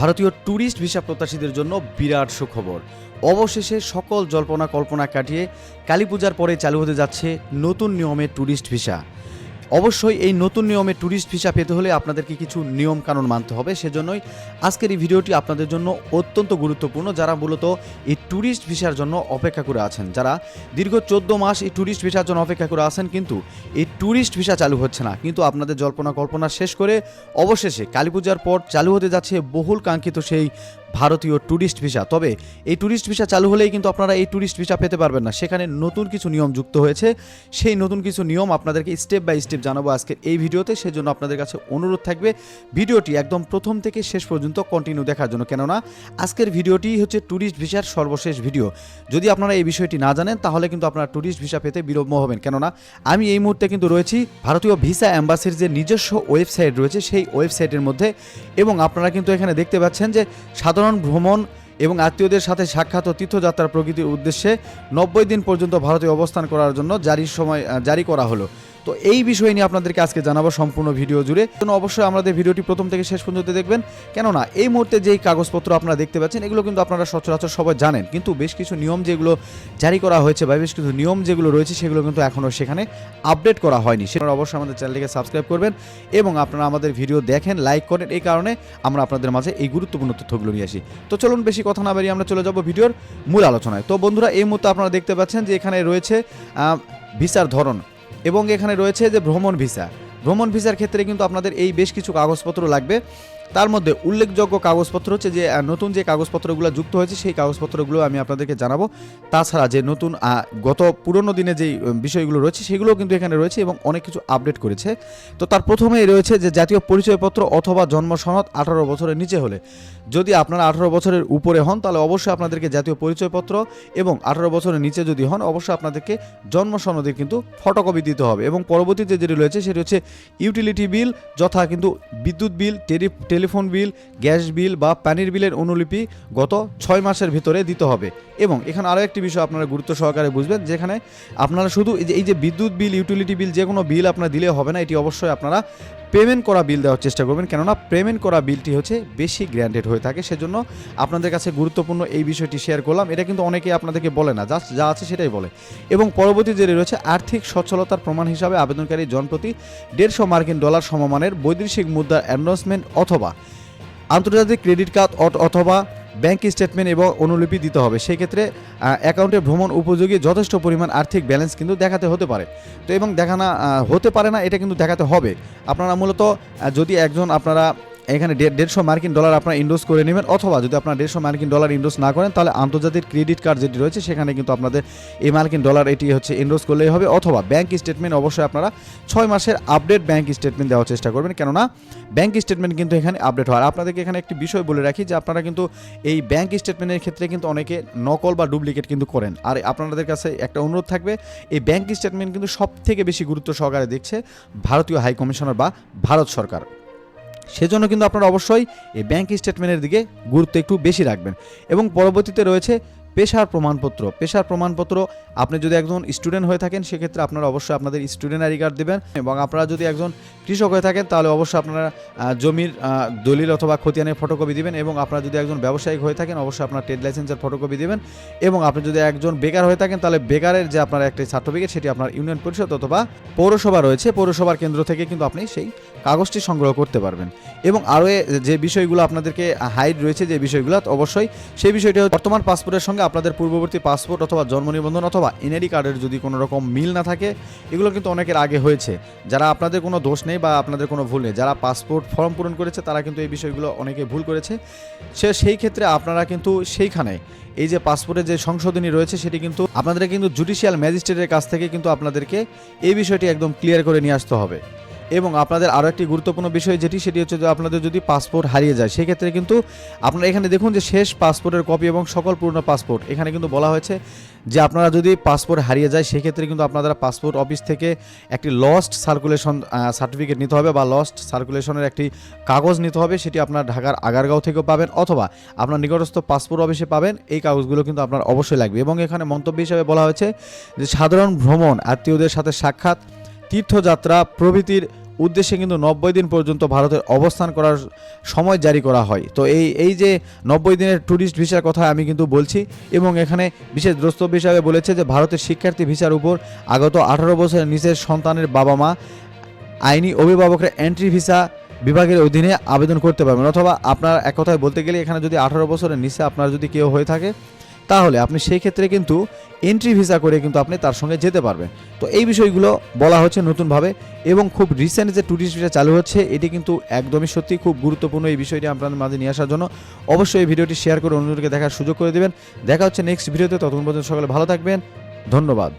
ভারতীয় tourist visa প্রত্যাশীদের জন্য বিরাট সুখবর। অবশেষে সকল জল্পনা কল্পনা কাটিয়ে কালী পূজার পরে চালু হতে যাচ্ছে নতুন নিয়মে ট্যুরিস্ট ভিসা। অবশ্যই এই নতুন নিয়মে ট্যুরিস্ট ভিসা পেতে হলে আপনাদেরকে কিছু নিয়ম কানুন মানতে হবে। সেজন্যই আজকের এই ভিডিওটি আপনাদের জন্য অত্যন্ত গুরুত্বপূর্ণ। যারা মূলত এই ট্যুরিস্ট ভিসার জন্য অপেক্ষা করে আছেন, যারা দীর্ঘ চোদ্দ মাস এই ট্যুরিস্ট ভিসার জন্য অপেক্ষা করে আছেন, কিন্তু এই ট্যুরিস্ট ভিসা চালু হচ্ছে না। কিন্তু আপনাদের জল্পনা কল্পনা শেষ করে অবশেষে কালী পূজার পর চালু হতে যাচ্ছে বহুল কাঙ্ক্ষিত সেই ভারতীয় ট্যুরিস্ট ভিসা। তবে এই ট্যুরিস্ট ভিসা চালু হলেই কিন্তু আপনারা এই ট্যুরিস্ট ভিসা পেতে পারবেন না। সেখানে নতুন কিছু নিয়ম যুক্ত হয়েছে। সেই নতুন কিছু নিয়ম আপনাদেরকে স্টেপ বাই স্টেপ জানাব আজকের এই ভিডিওতে। সেজন্য আপনাদের কাছে অনুরোধ থাকবে ভিডিওটি একদম প্রথম থেকে শেষ পর্যন্ত কন্টিনিউ দেখার জন্য। কেননা আজকের ভিডিওটি হচ্ছে ট্যুরিস্ট ভিসার সর্বশেষ ভিডিও। যদি আপনারা এই বিষয়টি না জানেন, তাহলে কিন্তু আপনারা ট্যুরিস্ট ভিসা পেতে বিলম্ব হবেন। কেননা আমি এই মুহূর্তে কিন্তু রয়েছি ভারতীয় ভিসা অ্যাম্বাসির যে নিজস্ব ওয়েবসাইট রয়েছে, সেই ওয়েবসাইটের মধ্যে। এবং আপনারা কিন্তু এখানে দেখতে পাচ্ছেন যে সাধারণ ভ্রমণ এবং আত্মীয়দের সাথে সাক্ষাৎ ও তীর্থযাত্রার প্রকৃতির উদ্দেশ্যে নব্বই দিন পর্যন্ত ভারতে অবস্থান করার জন্য জারির সময় জারি করা হলো। তো এই বিষয় নিয়ে আপনাদেরকে আজকে জানাব সম্পূর্ণ ভিডিও জুড়ে। জন্য অবশ্যই আমাদের ভিডিওটি প্রথম থেকে শেষ পর্যন্ত দেখবেন। কেননা, এই মুহূর্তে যেই কাগজপত্র আপনারা দেখতে পাচ্ছেন, এগুলো কিন্তু আপনারা সচরাচর সবাই জানেন। কিন্তু বেশ কিছু নিয়ম যেগুলো জারি করা হয়েছে বা বেশ কিছু নিয়ম যেগুলো রয়েছে, সেগুলো কিন্তু এখনও সেখানে আপডেট করা হয়নি। সেটা অবশ্যই আমাদের চ্যানেলটিকে সাবস্ক্রাইব করবেন এবং আপনারা আমাদের ভিডিও দেখেন, লাইক করেন। এই কারণে আমরা আপনাদের মাঝে এই গুরুত্বপূর্ণ তথ্যগুলো নিয়ে আসি। তো চলুন, বেশি কথা না বাড়িয়ে আমরা চলে যাব ভিডিওর মূল আলোচনায়। তো বন্ধুরা, এই মুহূর্তে আপনারা দেখতে পাচ্ছেন যে এখানে রয়েছে ভিসার ধরন। এবং এখানে রয়েছে যে ভ্রমণ ভিসা। ভ্রমণ ভিসার ক্ষেত্রে কিন্তু আপনাদের এই বেশ কিছু কাগজপত্র লাগবে। তার মধ্যে উল্লেখযোগ্য কাগজপত্র হচ্ছে যে নতুন যে কাগজপত্রগুলো যুক্ত হয়েছে, সেই কাগজপত্রগুলো আমি আপনাদেরকে জানাব। তাছাড়া যে নতুন গত পুরনো দিনে যেই বিষয়গুলো রয়েছে, সেগুলোও কিন্তু এখানে রয়েছে এবং অনেক কিছু আপডেট করেছে। তো তার প্রথমেই রয়েছে যে, জাতীয় পরিচয়পত্র অথবা জন্ম সনদ আঠারো বছরের নিচে হলে। যদি আপনারা আঠারো বছরের উপরে হন, তাহলে অবশ্যই আপনাদেরকে জাতীয় পরিচয়পত্র এবং আঠারো বছরের নিচে যদি হন, অবশ্যই আপনাদেরকে জন্ম সনদের কিন্তু ফটোকপি দিতে হবে। এবং পরবর্তীতে যেটি রয়েছে, সেটি হচ্ছে ইউটিলিটি বিল, যথা কিন্তু বিদ্যুৎ bill tele telephone bill, gas bill বা পানির বিলের অনুলিপি গত ছয় মাসের ভিতরে দিতে হবে। এবং এখানে আরও একটি বিষয় আপনারা গুরুত্ব সহকারে বুঝবেন, যেখানে আপনারা শুধু এই যে- বিদ্যুৎ বিল, ইউটিলিটি বিল যে কোনো বিল আপনারা দিলে হবে না, এটি অবশ্যই আপনারা পেমেন্ট করা বিল দেওয়ার চেষ্টা করবেন। কেননা পেমেন্ট করা বিলটি হচ্ছে বেশি গ্র্যান্ডেড হয়ে থাকে। সেজন্য আপনাদের কাছে গুরুত্বপূর্ণ এই বিষয়টি শেয়ার করলাম। এটা কিন্তু অনেকেই আপনাদেরকে বলে না, জাস্ট যা আছে সেটাই বলে। এবং পরবর্তী যে রয়েছে, আর্থিক সচ্ছলতার প্রমাণ হিসাবে আবেদনকারী জনপ্রতি দেড়শো মার্কিন ডলার সমমানের বৈদেশিক মুদ্রার অ্যান্ডোসমেন্ট অথবা আন্তর্জাতিক ক্রেডিট কার্ড অথবা ব্যাংক স্টেটমেন্ট এবং অনুলিপি দিতে হবে। সেক্ষেত্রে অ্যাকাউন্টে ভ্রমণ উপযোগী যথেষ্ট পরিমাণ আর্থিক ব্যালেন্স কিন্তু দেখাতে হতে পারে। তো এবং দেখানা হতে পারে না, এটা কিন্তু দেখাতে হবে। আপনারা মূলত যদি একজন আপনারা এখানে দেড়- দেড়শো মার্কিন ডলার আপনারা ইনভেস্ট করে নেবেন, অথবা যদি আপনারা দেড়শো মার্কিন ডলার ইনভেস্ট না করেন, তাহলে আন্তর্জাতিক ক্রেডিট কার্ড যেটি রয়েছে, সেখানে কিন্তু আপনাদের এই মার্কিন ডলার এটি হচ্ছে ইনভেস্ট করলেই হবে, অথবা ব্যাংক স্টেটমেন্ট অবশ্যই আপনারা ছয় মাসের আপডেট ব্যাংক স্টেটমেন্ট দেওয়ার চেষ্টা করবেন, কেননা ব্যাংক স্টেটমেন্ট কিন্তু এখানে আপডেট হয়। আপনাদেরকে এখানে একটি বিষয় বলে রাখি যে আপনারা কিন্তু এই ব্যাংক স্টেটমেন্টের ক্ষেত্রে কিন্তু অনেকে নকল বা ডুপ্লিকেট কিন্তু করেন। আর আপনাদের কাছে একটা অনুরোধ থাকবে, এই ব্যাংক স্টেটমেন্ট কিন্তু সব থেকে বেশি গুরুত্ব সহকারে দেখছে ভারতীয় হাই কমিশনার বা ভারত সরকার। সেজন্য কিন্তু আপনারা অবশ্যই এই ব্যাঙ্ক স্টেটমেন্টের দিকে গুরুত্ব একটু বেশি রাখবেন। এবং পরবর্তীতে রয়েছে পেশার প্রমাণপত্র। পেশার প্রমাণপত্র, আপনি যদি একজন স্টুডেন্ট হয়ে থাকেন, সেক্ষেত্রে আপনারা অবশ্যই আপনাদের স্টুডেন্ট আইডি কার্ড দেবেন এবং আপনারা যদি একজন কৃষক হয়ে থাকেন, তাহলে অবশ্যই আপনারা জমির দলিল অথবা খতিয়ানের ফটোকপি দিবেন এবং আপনারা যদি একজন ব্যবসায়িক হয়ে থাকেন, অবশ্যই আপনার ট্রেড লাইসেন্সের ফটোকপি দিবেন এবং আপনি যদি একজন বেকার হয়ে থাকেন, তাহলে বেকারের যে আপনার একটি সার্টিফিকেট সেটি আপনার ইউনিয়ন পরিষদ অথবা পৌরসভা রয়েছে, পৌরসভার কেন্দ্র থেকে কিন্তু আপনি সেই কাগজটি সংগ্রহ করতে পারবেন। এবং আরও যে বিষয়গুলো আপনাদেরকে হাইড রয়েছে, যে বিষয়গুলো, অবশ্যই সেই বিষয়টি বর্তমান পাসপোর্টের সঙ্গে আপনাদের পূর্ববর্তী পাসপোর্ট অথবা জন্ম নিবন্ধন অথবা এনআইডি কার্ডের যদি কোনো রকম মিল না থাকে, এগুলো কিন্তু অনেকের আগে হয়েছে। যারা আপনাদের কোনো দোষ নেই বা আপনাদের কোনো ভুল নেই। যারা পাসপোর্ট ফর্ম পূরণ করেছে, তারা কিন্তু এই বিষয়গুলো অনেকে ভুল করেছে। সে সেই ক্ষেত্রে আপনারা কিন্তু সেইখানে এই যে পাসপোর্টের যে সংশোধনী রয়েছে, সেটি কিন্তু আপনাদের কিন্তু জুডিশিয়াল ম্যাজিস্ট্রেটের কাছ থেকে কিন্তু আপনাদেরকে এই বিষয়টি একদম ক্লিয়ার করে নিয়ে আসতে হবে। এবং আপনাদের আরও একটি গুরুত্বপূর্ণ বিষয় যেটি, সেটি হচ্ছে যে আপনাদের যদি পাসপোর্ট হারিয়ে যায়, সেক্ষেত্রে কিন্তু আপনারা এখানে দেখুন যে শেষ পাসপোর্টের কপি এবং সকল পুরনো পাসপোর্ট এখানে কিন্তু বলা হয়েছে যে আপনারা যদি পাসপোর্ট হারিয়ে যায়, সেক্ষেত্রে কিন্তু আপনারা পাসপোর্ট অফিস থেকে একটি লস্ট সার্কুলেশন সার্টিফিকেট নিতে হবে বা লস্ট সার্কুলেশনের একটি কাগজ নিতে হবে, সেটি আপনার ঢাকার আগারগাঁও থেকেও পাবেন অথবা আপনার নিকটস্থ পাসপোর্ট অফিসে পাবেন। এই কাগজগুলো কিন্তু আপনার অবশ্যই লাগবে। এবং এখানে মন্তব্য হিসাবে বলা হয়েছে যে সাধারণ ভ্রমণ আত্মীয়দের সাথে সাক্ষাৎ তীর্থযাত্রা প্রভৃতির উদ্দেশ্যে কিন্তু নব্বই দিন পর্যন্ত ভারতের অবস্থান করার সময় জারি করা হয়। তো এই এই যে নব্বই দিনের ট্যুরিস্ট ভিসার কথা আমি কিন্তু বলছি এবং এখানে বিশেষ দ্রষ্টব্য হিসাবে বলেছে যে ভারতের শিক্ষার্থী ভিসার উপর আগত আঠারো বছরের নিচের সন্তানের বাবা মা আইনি অভিভাবকরা এন্ট্রি ভিসা বিভাগের অধীনে আবেদন করতে পারবেন। অথবা আপনার এক কথায় বলতে গেলে এখানে যদি আঠারো বছরের নিচে আপনার যদি কেউ হয়ে থাকে তাহলে আপনি সেই ক্ষেত্রে কিন্তু এন্ট্রি ভিসা করে কিন্তু আপনি তার সঙ্গে যেতে পারবেন। তো এই বিষয়গুলো বলা হচ্ছে নতুনভাবে এবং খুব রিসেন্ট যে ট্যুরিস্ট ভিসা চালু হচ্ছে, এটি কিন্তু একদমই সত্যি খুব গুরুত্বপূর্ণ এই বিষয়টি আপনাদের মাঝে নিয়ে আসার জন্য। অবশ্যই এই ভিডিওটি শেয়ার করে অন্যদেরকে দেখার সুযোগ করে দেবেন। দেখা হচ্ছে নেক্সট ভিডিওতে, ততক্ষণ পর্যন্ত সকালে ভালো থাকবেন। ধন্যবাদ।